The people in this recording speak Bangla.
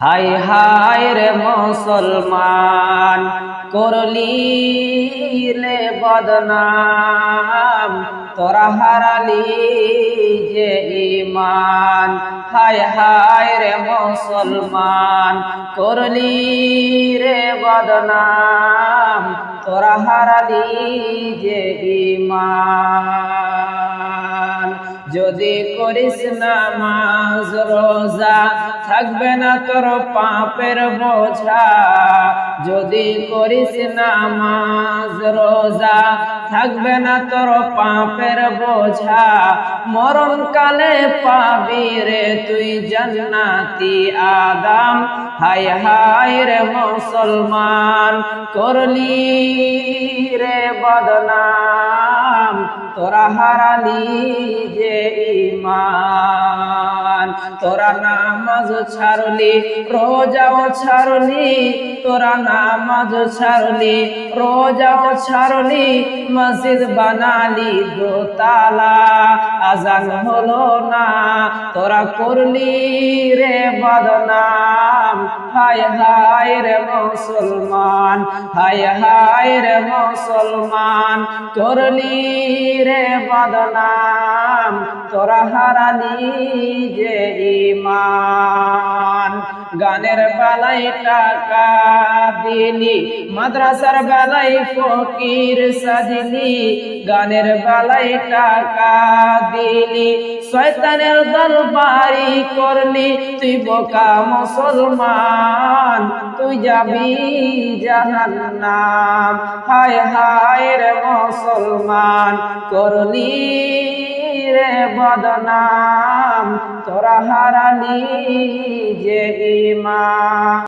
হাই হাই রে মুসলমান, করলি লে বদনাম, তোরা হারালি যে ইমান হাই হাই রে মুসলমান, করলি রে বদনাম, তোরা হারালি যে ইমান যদি করিস নামাজ, রোজা, থাকবে না তোর পাপের বোঝা। যদি করিস নামাজ, রোজা, থাকবে না তোর পাপের বোঝা। মরণ কালে পাবি রে তুই জান্নাতি আদাম। হাই হাই রে মুসলমান, করলি রে বদনাম তোরা হারালি যে ইমান তোরা নামাজ ছাড়লি, রোজাও ছাড়লি, তোরা নামাজ ছাড়লি, রোজাও ছাড়লি, মসজিদ বানালি দোতালা, আজান হলো না, তোরা করলি রে বদনাম, হায় হায় রে মুসলমান, হায় হায় রে মুসলমান, করলি রে বদনাম, তোরা হারালি যে ইমান গানের বেলায় টাকা দিলি, মাদ্রাসার বেলায় ফকির সাজলি। গানের বেলায় টাকা দিলি, শয়তানের দল বাড়ি করলি। তুই বোকা মুসলমান, তুই যাবি জাহান্নাম। হায় হায় রে মুসলমান, করলি বদনাম তোরা হারালি যে ইমান